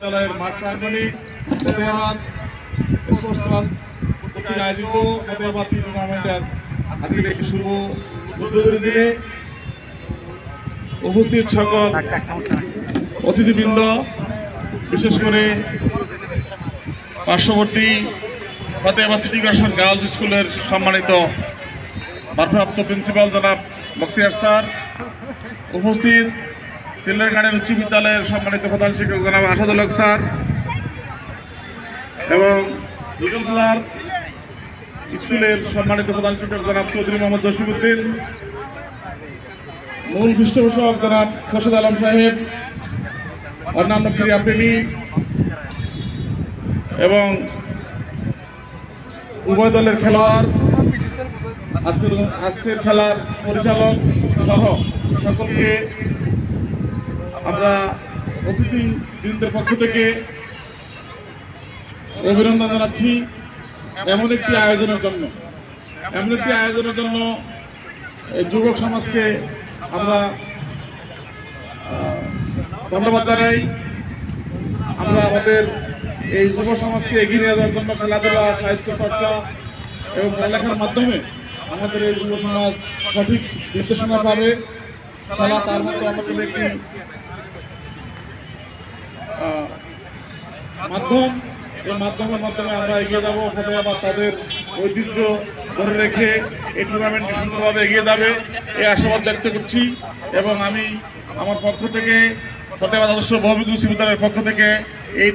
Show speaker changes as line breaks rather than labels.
বিদ্যালয়ের মাঠ প্রাঙ্গণে ফতেহাবাদ স্পোর্টস ক্লাব কর্তৃক আয়োজিত ফতেহাবাদ টুর্নামেন্টের আজকের এই শুভ উদ্বোধনী দিনে উপস্থিত সকল অতিথিবৃন্দ, বিশেষ করে পার্শ্ববর্তী ফতেহাবাদ সিটি কর্পোরেশন গার্লস স্কুলের সম্মানিত ভারপ্রাপ্ত প্রিন্সিপাল জনাব বখতিয়ার স্যার, উপস্থিত সিল্লারঘাটের উচ্চ বিদ্যালয়ের সম্মানিত প্রধান শিক্ষক জনাব আসাদুল হক স্যার এবং দুজনখোলার স্কুলের সম্মানিত প্রধান শিক্ষক জনাব চৌধুরী মোহাম্মদ জসিমুদ্দিন মূল পৃষ্ঠপোষক জনাব খোরশেদ আলম সাহেব, অন্যান্য ক্রীড়াপ্রেমী এবং উভয় দলের খেলোয়াড়, আজকের আজকের খেলার পরিচালক সহ সকলকে আমরা অতিথি বৃন্দের পক্ষ থেকে অভিনন্দন জানাচ্ছি এমন একটি আয়োজনের জন্য। এমন একটি আয়োজনের জন্য যুবক সমাজকে আমরা ধন্যবাদ জানাই। আমরা আমাদের এই যুব সমাজকে এগিয়ে নিয়ে যাওয়ার জন্য খেলাধুলা সাহিত্য চর্চা এবং পড়ালেখার মাধ্যমে আমাদের এই যুব সমাজ সঠিক নির্দেশনা পাবে। খেলা তার মধ্যে আমাদের একটি মাধ্যম। এই মাধ্যমের মাধ্যমে আমরা এগিয়ে যাব। ওখানে আবার তাদের ঐতিহ্য ধরে রেখে এই টুর্নামেন্ট সুন্দরভাবে এগিয়ে যাবে। এই আশাবাদ ব্যক্ত করছি এবং আমি আমার পক্ষ থেকে ফতেহাবাদ আদর্শ বহুবিক বিশ্ববিদ্যালয়ের পক্ষ থেকে এই